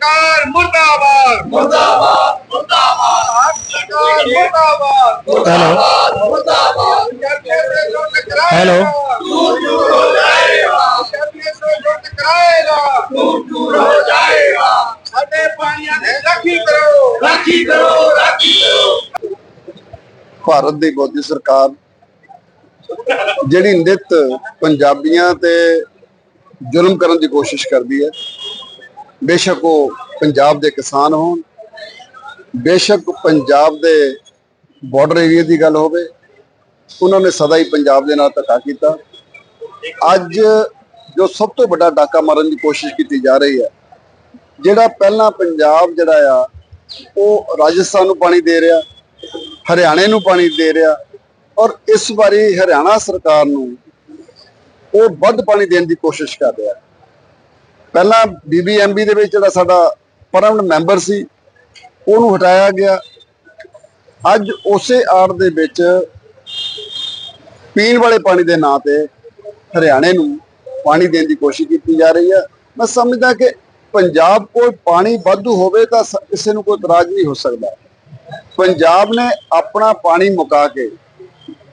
ਸਰਕਾਰ ਮੁਰਦਾਬਾਦ। ਮੁਰਦਾਬਾਦ ਮੁਰਦਾਬਾਦ। ਸਰਕਾਰ ਮੁਰਦਾਬਾਦ। ਹੈਲੋ ਮੁਰਦਾਬਾਦ। ਜੱਟੇ ਜੋ ਟਕਰਾਏਗਾ ਹੈਲੋ। ਦੂਰ ਦੂਰ ਹੋ ਜਾਏਗਾ। ਜੱਟੇ ਜੋ ਟਕਰਾਏਗਾ ਦੂਰ ਦੂਰ ਹੋ ਜਾਏਗਾ। ਸਾਡੇ ਪਾਣੀਆਂ ਦੀ ਰਾਖੀ ਕਰੋ। ਰਾਖੀ ਕਰੋ ਰਾਖੀ ਕਰੋ। ਭਾਰਤ ਦੀ ਮੋਦੀ ਸਰਕਾਰ ਜਿਹੜੀ ਨਿਤ ਪੰਜਾਬੀਆਂ ਤੇ ਜ਼ੁਲਮ ਕਰਨ ਦੀ ਕੋਸ਼ਿਸ਼ ਕਰਦੀ ਹੈ ਬੇਸ਼ੱਕ ਉਹ ਪੰਜਾਬ ਦੇ ਕਿਸਾਨ ਹੋਣ, ਬੇਸ਼ੱਕ ਪੰਜਾਬ ਦੇ ਬਾਰਡਰ ਏਰੀਆ ਦੀ ਗੱਲ ਹੋਵੇ, ਉਹਨਾਂ ਨੇ ਸਦਾ ਹੀ ਪੰਜਾਬ ਦੇ ਨਾਲ ਧੱਕਾ ਕੀਤਾ। ਅੱਜ ਜੋ ਸਭ ਤੋਂ ਵੱਡਾ ਡਾਕਾ ਮਾਰਨ ਦੀ ਕੋਸ਼ਿਸ਼ ਕੀਤੀ ਜਾ ਰਹੀ ਹੈ, ਜਿਹੜਾ ਪਹਿਲਾਂ ਪੰਜਾਬ ਜਿਹੜਾ ਆ, ਉਹ ਰਾਜਸਥਾਨ ਨੂੰ ਪਾਣੀ ਦੇ ਰਿਹਾ, ਹਰਿਆਣੇ ਨੂੰ ਪਾਣੀ ਦੇ ਰਿਹਾ ਔਰ ਇਸ ਵਾਰੀ ਹਰਿਆਣਾ ਸਰਕਾਰ ਨੂੰ ਉਹ ਵੱਧ ਪਾਣੀ ਦੇਣ ਦੀ ਕੋਸ਼ਿਸ਼ ਕਰ ਰਿਹਾ। ਪਹਿਲਾਂ ਬੀਬੀਐਮਬੀ ਦੇ ਵਿੱਚ ਜਿਹੜਾ ਸਾਡਾ ਪਰਮਨੈਂਟ ਮੈਂਬਰ ਸੀ, ਉਹਨੂੰ ਹਟਾਇਆ ਗਿਆ। ਅੱਜ ਉਸੇ ਆੜ ਦੇ ਵਿੱਚ ਪੀਣ ਵਾਲੇ ਪਾਣੀ ਦੇ ਨਾਂ ਤੇ ਹਰਿਆਣੇ ਨੂੰ ਪਾਣੀ ਦੇਣ ਦੀ ਕੋਸ਼ਿਸ਼ ਕੀਤੀ ਜਾ ਰਹੀ ਹੈ। ਮੈਂ ਸਮਝਦਾ ਕਿ ਪੰਜਾਬ ਕੋਲ ਪਾਣੀ ਵਾਧੂ ਹੋਵੇ ਤਾਂ ਕਿਸੇ ਨੂੰ ਕੋਈ ਇਤਰਾਜ਼ ਨਹੀਂ ਹੋ ਸਕਦਾ। ਪੰਜਾਬ ਨੇ ਆਪਣਾ ਪਾਣੀ ਮੁਕਾ ਕੇ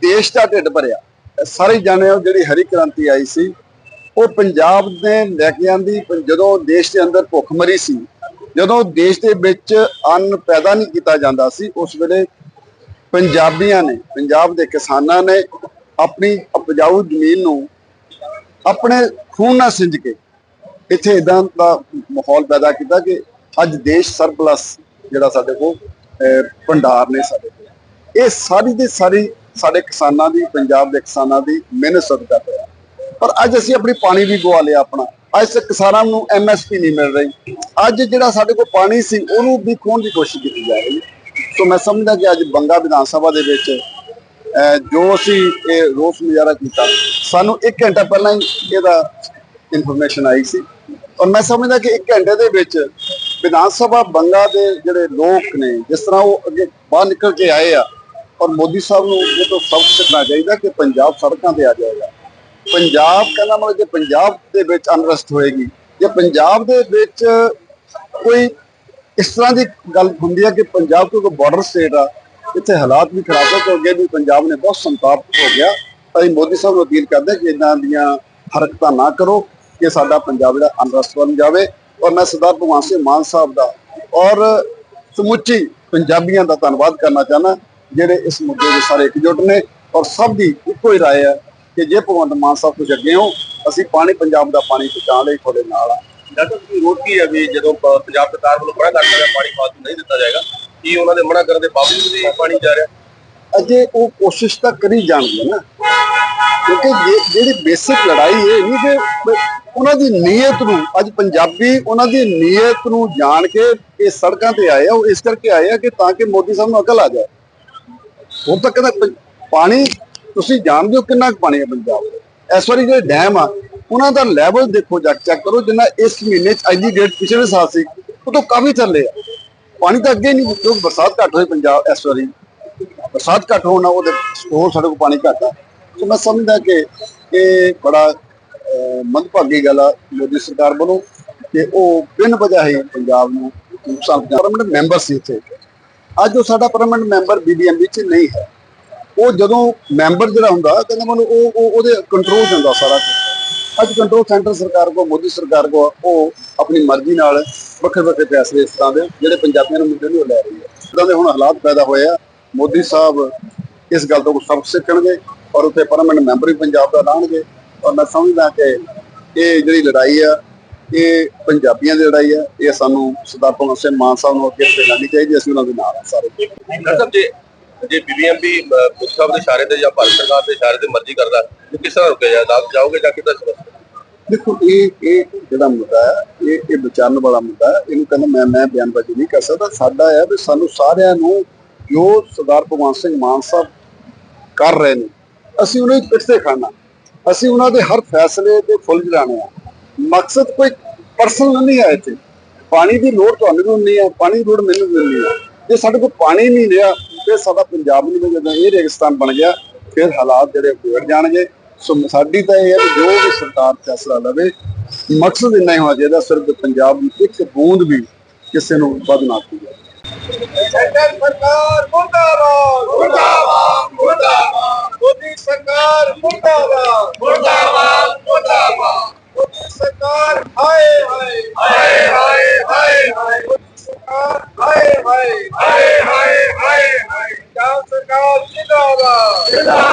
ਦੇਸ਼ ਦਾ ਢਿੱਡ ਭਰਿਆ। ਇਹ ਸਾਰੇ ਜਾਣੇ ਹੋ ਜਿਹੜੀ ਹਰੀ ਕ੍ਰਾਂਤੀ ਆਈ ਸੀ ਉਹ ਪੰਜਾਬ ਦੇ ਲੈ ਕੇ ਆਂਦੀ ਜਦੋਂ ਦੇਸ਼ ਦੇ ਅੰਦਰ ਭੁੱਖਮਰੀ ਸੀ, ਜਦੋਂ ਦੇਸ਼ ਦੇ ਵਿੱਚ ਅੰਨ ਪੈਦਾ ਨਹੀਂ ਕੀਤਾ ਜਾਂਦਾ ਸੀ, ਉਸ ਵੇਲੇ ਪੰਜਾਬੀਆਂ ਨੇ, ਪੰਜਾਬ ਦੇ ਕਿਸਾਨਾਂ ਨੇ ਆਪਣੀ ਉਪਜਾਊ ਜ਼ਮੀਨ ਨੂੰ ਆਪਣੇ ਖੂਨ ਨਾਲ ਸਿੰਜ ਕੇ ਇੱਥੇ ਇਦਾਂ ਦਾ ਮਾਹੌਲ ਪੈਦਾ ਕੀਤਾ ਕਿ ਅੱਜ ਦੇਸ਼ ਸਰਪਲਸ ਜਿਹੜਾ ਸਾਡੇ ਕੋਲ ਭੰਡਾਰ ਨੇ ਸਾਡੇ ਕੋਲ। ਇਹ ਸਾਰੀ ਦੀ ਸਾਰੀ ਸਾਡੇ ਕਿਸਾਨਾਂ ਦੀ, ਪੰਜਾਬ ਦੇ ਕਿਸਾਨਾਂ ਦੀ ਮਿਹਨਤ ਸਦਕਾ ਹੋਇਆ ਪਰ ਅੱਜ ਅਸੀਂ ਆਪਣੀ ਪਾਣੀ ਵੀ ਗਵਾ ਲਿਆ ਆਪਣਾ। ਅੱਜ ਤੱਕ ਕਿਸਾਨਾਂ ਨੂੰ ਐਮਐਸਪੀ ਨਹੀਂ ਮਿਲ ਰਹੀ। ਅੱਜ ਜਿਹੜਾ ਸਾਡੇ ਕੋਲ ਪਾਣੀ ਸੀ, ਉਹਨੂੰ ਵੀ ਖੋਣ ਦੀ ਕੋਸ਼ਿਸ਼ ਕੀਤੀ ਜਾ ਰਹੀ ਸੋ ਮੈਂ ਸਮਝਦਾ ਕਿ ਅੱਜ ਬੰਗਾ ਵਿਧਾਨ ਸਭਾ ਦੇ ਵਿੱਚ ਜੋ ਅਸੀਂ ਇਹ ਰੋਸ ਮੁਜ਼ਾਹਰਾ ਕੀਤਾ, ਸਾਨੂੰ 1 ਘੰਟਾ ਪਹਿਲਾਂ ਹੀ ਇਹਦਾ ਇਨਫੋਰਮੇਸ਼ਨ ਆਈ ਸੀ। ਔਰ ਮੈਂ ਸਮਝਦਾ ਕਿ 1 ਘੰਟੇ ਦੇ ਵਿੱਚ ਵਿਧਾਨ ਸਭਾ ਬੰਗਾ ਦੇ ਜਿਹੜੇ ਲੋਕ ਨੇ, ਜਿਸ ਤਰ੍ਹਾਂ ਉਹ ਅੱਗੇ ਬਾਹਰ ਨਿਕਲ ਕੇ ਆਏ ਆ, ਔਰ ਮੋਦੀ ਸਾਹਿਬ ਨੂੰ ਇਹ ਤੋਂ ਸਬਕ ਸਿੱਖਣਾ ਚਾਹੀਦਾ ਕਿ ਪੰਜਾਬ ਸੜਕਾਂ ਤੇ ਆ ਜਾਏਗਾ। ਪੰਜਾਬ ਕਹਿੰਦਾ ਮਤਲਬ ਜੇ ਪੰਜਾਬ ਦੇ ਵਿੱਚ ਅਨਰਸਟ ਹੋਏਗੀ। ਜੇ ਪੰਜਾਬ ਦੇ ਵਿੱਚ ਕੋਈ ਇਸ ਤਰ੍ਹਾਂ ਦੀ ਗੱਲ ਹੁੰਦੀ ਹੈ ਕਿ ਪੰਜਾਬ ਕੋਈ ਬਾਰਡਰ ਸਟੇਟ ਆ, ਇੱਥੇ ਹਾਲਾਤ ਵੀ ਖਰਾਬ ਹੋ ਅੱਗੇ ਵੀ ਪੰਜਾਬ ਨੇ ਬਹੁਤ ਸੰਤਾਪ ਹੋ ਗਿਆ। ਅਸੀਂ ਮੋਦੀ ਸਾਹਿਬ ਨੂੰ ਅਪੀਲ ਕਰਦੇ ਕਿ ਇਦਾਂ ਦੀਆਂ ਹਰਕਤਾਂ ਨਾ ਕਰੋ, ਕਿ ਸਾਡਾ ਪੰਜਾਬ ਜਿਹੜਾ ਅਨਰਸਟ ਬਣ ਜਾਵੇ। ਔਰ ਮੈਂ ਸਰਦਾਰ ਭਗਵਾਨ ਸਿੰਘ ਮਾਨ ਸਾਹਿਬ ਦਾ ਔਰ ਸਮੁੱਚੀ ਪੰਜਾਬੀਆਂ ਦਾ ਧੰਨਵਾਦ ਕਰਨਾ ਚਾਹਨਾ ਜਿਹੜੇ ਇਸ ਮੁੱਦੇ ਦੇ ਸਾਰੇ ਇਕਜੁੱਟ ਨੇ ਔਰ ਸਭ ਦੀ ਇੱਕੋ ਹੀ ਰਾਏ ਹੈ ਕਿ ਜੇ ਭਗਵੰਤ ਮਾਨ ਸਾਹਿਬ ਕੁਝ ਅੱਗੇ ਹੋ ਅਸੀਂ ਪਾਣੀ ਪੰਜਾਬ ਦਾ ਪਾਣੀ ਬਚਾਉਣ ਲਈ ਤੁਹਾਡੇ ਨਾਲ ਆ ਡਾਕਟਰ ਜੀ ਰੋਡ ਕੀ ਹੈ ਵੀ ਜਦੋਂ ਪ- ਪੰਜਾਬ ਸਰਕਾਰ ਵੱਲੋਂ ਮਨਾ ਕਰਦਾ ਹੈ ਪਾਣੀ ਫਾਲਤੂ ਨਹੀਂ ਦਿੱਤਾ ਜਾਏਗਾ ਕੀ ਉਹਨਾਂ ਦੇ ਮਨਾ ਕਰਨ ਦੇ ਬਾਵਜੂਦ ਵੀ ਪਾਣੀ ਜਾ ਰਿਹਾ? ਅਜੇ ਉਹ ਕੋਸ਼ਿਸ਼ ਤਾਂ ਕਰੀ ਜਾਣਗੇ ਨਾ। ਕਿਉਂਕਿ ਜਿਹੜੀ ਬੇਸਿਕ ਲੜਾਈ ਇਹ ਨਹੀਂ ਕਿ ਉਹਨਾਂ ਦੀ ਨੀਅਤ ਨੂੰ ਅੱਜ ਪੰਜਾਬੀ ਉਹਨਾਂ ਦੀ ਨੀਅਤ ਨੂੰ ਜਾਣ ਕੇ ਇਹ ਸੜਕਾਂ ਤੇ ਆਏ ਆ ਉਹ ਇਸ ਕਰਕੇ ਆਏ ਆ ਕਿ ਤਾਂ ਕਿ ਮੋਦੀ ਸਾਹਿਬ ਨੂੰ ਅਕਲ ਆ ਜਾਏ। ਹੁਣ ਤੱਕ ਪੰ- ਪਾਣੀ ਤੁਸੀਂ ਜਾਣਦੇ ਹੋ ਕਿੰਨਾ ਕੁ ਪਾਣੀ ਹੈ ਪੰਜਾਬ ਦੇ ਇਸ ਵਾਰੀ ਜਿਹੜੇ ਡੈਮ ਆ, ਉਹਨਾਂ ਦਾ ਲੈਵਲ ਦੇਖੋ ਜਾ ਚੈੱਕ ਕਰੋ, ਜਿੰਨਾ ਇਸ ਮਹੀਨੇ ਚ ਅੱਜ ਦੀ ਡੇਟ ਪਿਛਲੇ ਸਾਲ ਸੀ, ਉਹ ਤੋਂ ਕਾਫੀ ਥੱਲੇ ਆ। ਪਾਣੀ ਤਾਂ ਅੱਗੇ ਨਹੀਂ, ਕਿਉਂਕਿ ਬਰਸਾਤ ਘੱਟ ਹੋਈ ਪੰਜਾਬ ਇਸ ਵਾਰੀ। ਬਰਸਾਤ ਘੱਟ ਹੋਣਾ ਉਹਦੇ ਸਟੋਰ ਸਾਡੇ ਕੋਲ ਪਾਣੀ ਘੱਟ ਆ। ਸੋ ਮੈਂ ਸਮਝਦਾ ਕਿ ਇਹ ਬੜਾ ਮੰਦਭਾਗੀ ਗੱਲ ਆ ਮੋਦੀ ਸਰਕਾਰ ਵੱਲੋਂ, ਕਿ ਉਹ ਬਿਨ ਵਜ੍ਹਾ ਹੀ ਪੰਜਾਬ ਨੂੰ ਨੁਕਸਾਨ ਪਰਮਨੈਂਟ ਮੈਂਬਰ ਸੀ ਇੱਥੇ। ਅੱਜ ਉਹ ਸਾਡਾ ਪਰਮਨੈਂਟ ਮੈਂਬਰ ਬੀਬੀਐਮਬੀ ਚ ਨਹੀਂ ਹੈ। ਉਹ ਜਦੋਂ ਮੈਂਬਰ ਜਿਹੜਾ ਹੁੰਦਾ, ਕਹਿੰਦਾ ਮੈਨੂੰ ਉਹ ਉਹਦੇ ਕੰਟਰੋਲ ਹੁੰਦਾ ਸਾਰਾ ਕੁਝ ਅੱਜ ਕੰਟਰੋਲ ਸੈਂਟਰ ਸਰਕਾਰ ਕੋ ਮੋਦੀ ਸਰਕਾਰ ਕੋ ਉਹ ਆਪਣੀ ਮਰਜ਼ੀ ਨਾਲ ਵੱਖਰੇ ਵੱਖਰੇ ਫੈਸਲੇ ਇਸ ਤਰ੍ਹਾਂ ਦੇ, ਜਿਹੜੇ ਪੰਜਾਬੀਆਂ ਨੂੰ ਮੁੱਦੇ ਨੂੰ ਲੈ ਰਹੀ ਹੈ। ਇਦਾਂ ਦੇ ਹੁਣ ਹਾਲਾਤ ਪੈਦਾ ਹੋਏ ਆ, ਮੋਦੀ ਸਾਹਿਬ ਇਸ ਗੱਲ ਤੋਂ ਸਬਕ ਸਿੱਖਣਗੇ ਔਰ ਉੱਥੇ ਪਰਮਨੈਂਟ ਮੈਂਬਰ ਵੀ ਪੰਜਾਬ ਦਾ ਲਾਣਗੇ। ਔਰ ਮੈਂ ਸਮਝਦਾ ਕਿ ਇਹ ਜਿਹੜੀ ਲੜਾਈ ਆ, ਇਹ ਪੰਜਾਬੀਆਂ ਦੀ ਲੜਾਈ ਆ। ਇਹ ਸਾਨੂੰ ਸਰਦਾਰ ਭਗਵੰਤ ਸਿੰਘ ਮਾਨ ਸਾਹਿਬ ਨੂੰ ਅੱਗੇ ਲੈਣੀ ਚਾਹੀਦੀ ਅਸੀਂ ਉਹਨਾਂ ਦੇ ਨਾਲ ਆ ਸਾਰੇ। ਜੇ ਬੀਬੀਐਮਬੀ ਮੁੱਖ ਸਾਹਿਬ ਦੇ ਇਸ਼ਾਰੇ ਤੇ ਜਾਂ ਭਾਰਤ ਸਰਕਾਰ ਦੇ ਇਸ਼ਾਰੇ ਤੇ ਮਰਜ਼ੀ ਕਰਦਾ ਤਾਂ ਕਿਸ ਤਰ੍ਹਾਂ ਰੁਕਿਆ ਜਾਏਗਾ ਆਪ ਜਾਓਗੇ ਜਾਂ ਕਿੱਦਾਂ ਦੇਖੋ, ਇਹ ਇਹ ਜਿਹੜਾ ਮੁੱਦਾ ਹੈ, ਇਹ ਇਹ ਵਿਚਾਰਨ ਵਾਲਾ ਮੁੱਦਾ ਹੈ। ਇਹਨੂੰ ਕਹਿੰਦਾ ਮੈਂ ਮੈਂ ਬਿਆਨਬਾਜ਼ੀ ਨਹੀਂ ਕਰ ਸਕਦਾ। ਸਾਡਾ ਹੈ ਵੀ ਸਾਨੂੰ ਸਾਰਿਆਂ ਨੂੰ ਜੋ ਸਰਦਾਰ ਭਗਵੰਤ ਸਿੰਘ ਮਾਨ ਸਾਹਿਬ ਕਰ ਰਹੇ ਨੇ, ਅਸੀਂ ਉਹਨਾਂ ਦੀ ਪਿੱਠ ਤੇ ਖੜਨਾ ਅਸੀਂ ਉਹਨਾਂ ਦੇ ਹਰ ਫੈਸਲੇ ਤੇ ਫੁੱਲ ਜਲਾਣੇ ਆ। ਮਕਸਦ ਕੋਈ ਪਰਸਨਲ ਨਹੀਂ ਹੈ ਇੱਥੇ। ਪਾਣੀ ਦੀ ਲੋੜ ਤੁਹਾਨੂੰ ਨਹੀਂ ਹੈ, ਪਾਣੀ ਦੀ ਲੋੜ ਮੈਨੂੰ ਨਹੀਂ ਹੈ। ਜੇ ਸਾਡੇ ਕੋਲ ਪਾਣੀ ਨਹੀਂ ਰਿਹਾ ਫਿਰ ਸਾਡਾ ਪੰਜਾਬ ਨਹੀਂ ਜਦੋਂ ਇਹ ਰੇਗਿਸਤਾਨ ਬਣ ਗਿਆ, ਫਿਰ ਹਾਲਾਤ ਜਿਹੜੇ ਵਿਗੜ ਜਾਣਗੇ। ਸੋ ਸਾਡੀ ਤਾਂ ਇਹ ਹੈ ਕਿ ਜੋ ਵੀ ਸਰਕਾਰ ਫੈਸਲਾ ਲਵੇ, ਮਕਸਦ ਇੰਨਾ ਹੀ ਹੋਣਾ ਚਾਹੀਦਾ, ਸਿਰਫ ਪੰਜਾਬ ਦੀ ਇੱਕ ਬੂੰਦ ਵੀ ਕਿਸੇ ਨੂੰ ਵੱਧ ਨਾ ਪਈ ਜਾਵੇ। ਸੈਂਟਰ ਸਰਕਾਰ ਮੁਰਦਾਬਾਦ ਮੁਰਦਾਬਾਦ ਮੁਰਦਾਬਾਦ। ਮੋਦੀ ਸਰਕਾਰ ਮੁਰਦਾਬਾਦ ਮੁਰਦਾਬਾਦ ਮੁਰਦਾਬਾਦ। ਮੋਦੀ ਸਰਕਾਰ ਹਾਏ ਹਾਏ ਹਾਏ ਹਾਏ ਹਾਏ ਹਾਏ ਮੋਦੀ ਸਰਕਾਰ ਹਾਏ ਹਾਏ ਹਾਏ ਹਾਏ